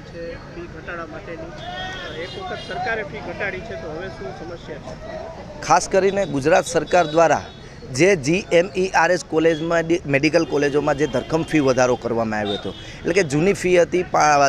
છે, ફી ઘટાડા માટેની. એક વખત સરકારે ફી ઘટાડી છે, તો હવે શું સમસ્યા છે? ખાસ કરીને ગુજરાત સરકાર દ્વારા જે જીએમઈઆરએસ કોલેજમાં મેડિકલ કોલેજોમાં જે ધરખમ ફી વધારો કરવામાં આવ્યો હતો. એટલે કે જૂની ફી હતી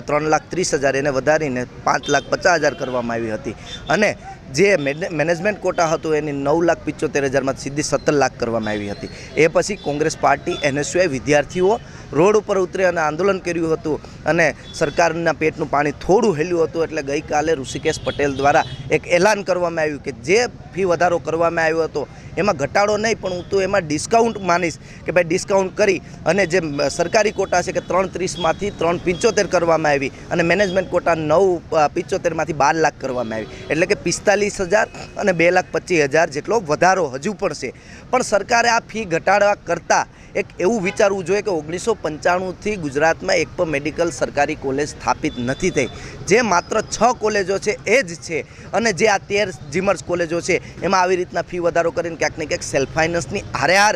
ત્રણ લાખ ત્રીસ હજાર, એને વધારીને પાંચ લાખ પચાસ હજાર કરવામાં આવી હતી. અને જે મેને- મેનેજમેન્ટ કોટા હતો, એની નવ લાખ પિચોતેર હજારમાં સીધી સત્તર લાખ કરવામાં આવી હતી. એ પછી કોંગ્રેસ પાર્ટી એનએસયુઆઈ વિદ્યાર્થીઓ રોડ ઉપર ઉતરી અને આંદોલન કર્યું હતું અને સરકારના પેટનું પાણી થોડું હેલ્યું હતું એટલે ગઈકાલે ઋષિકેશ પટેલ દ્વારા એક એલાન કરવામાં આવ્યું કે જે ફી વધારો કરવામાં આવ્યો હતો એમાં ઘટાડો નહીં, પણ હું તો એમાં ડિસ્કાઉન્ટ માનીશ કે ભાઈ ડિસ્કાઉન્ટ કરી અને જે સરકારી કોટા છે કે ત્રણ ત્રીસમાંથી ત્રણ પંચોતેર કરવામાં આવી અને મેનેજમેન્ટ કોટા નવ પંચોતેરમાંથી બાર લાખ કરવામાં આવી. એટલે કે પિસ્તાલીસ હજાર અને બે લાખ પચીસ હજાર જેટલો વધારો હજુ પણ છે. પણ સરકારે આ ફી ઘટાડવા કરતાં એક એવું વિચારવું જોઈએ કે ઓગણીસો પંચાણુંથી ગુજરાતમાં એક પણ મેડિકલ સરકારી કોલેજ સ્થાપિત નથી થઈ. જે માત્ર છ કોલેજો છે, એ જ છે. અને જે આ તેર જીમર્સ કોલેજો છે, એમાં આવી રીતના ફી વધારો કરીને ક્યાંક ને ક્યાંક સેલ્ફ ફાઇનાન્સની હારે હાર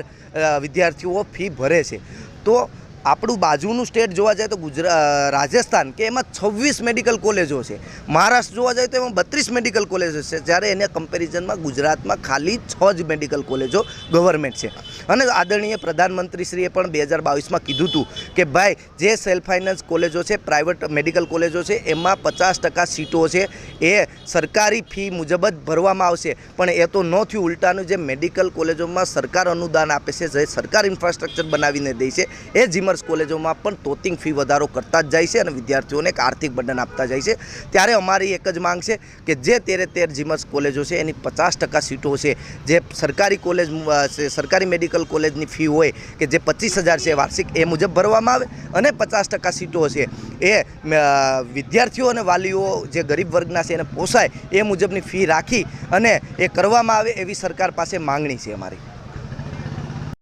વિદ્યાર્થીઓ ફી ભરે છે. તો આપણું બાજુનું સ્ટેટ જોવા જાય તો ગુજરાત રાજસ્થાન કે એમાં છવ્વીસ મેડિકલ કોલેજો છે. મહારાષ્ટ્ર જોવા જાય તો એમાં બત્રીસ મેડિકલ કોલેજો છે. જ્યારે એને કમ્પેરિઝનમાં ગુજરાતમાં ખાલી છ જ મેડિકલ કોલેજો ગવર્મેન્ટ છે. અને આદરણીય પ્રધાનમંત્રીશ્રીએ પણ બે હજાર બાવીસમાં કીધું હતું કે ભાઈ, જે સેલ્ફ ફાઇનાન્સ કોલેજો છે, પ્રાઇવેટ મેડિકલ કોલેજો છે, એમાં પચાસ ટકા સીટો છે. એ સરકારી ફી મુજબ જ ભરવામાં આવશે. પણ એ તો ન થયું. ઉલટાનું જે મેડિકલ કોલેજોમાં સરકાર અનુદાન આપે છે, જે સરકાર ઇન્ફ્રાસ્ટ્રક્ચર બનાવીને દે છે, એ જીમર્સ કોલેજોમાં પણ તોતિંગ ફી વધારો કરતા જ જાય છે અને વિદ્યાર્થીઓને એક આર્થિક બર્ડન આપતા જાય છે. ત્યારે અમારી એક જ માંગ છે કે જે તેરે તેર જીમર્સ કોલેજો છે એની પચાસ ટકા સીટો છે. જે સરકારી કોલેજ સરકારી મેડિકલ કોલેજની ફી હોય કે જે પચીસ હજાર છે વાર્ષિક, એ મુજબ ભરવામાં આવે અને પચાસ ટકા સીટો છે એ વિદ્યાર્થીઓ અને વાલીઓ જે ગરીબ વર્ગના છે એને પોસાય એ મુજબની ફી રાખી અને એ કરવામાં આવે એવી સરકાર પાસે માંગણી છે અમારી.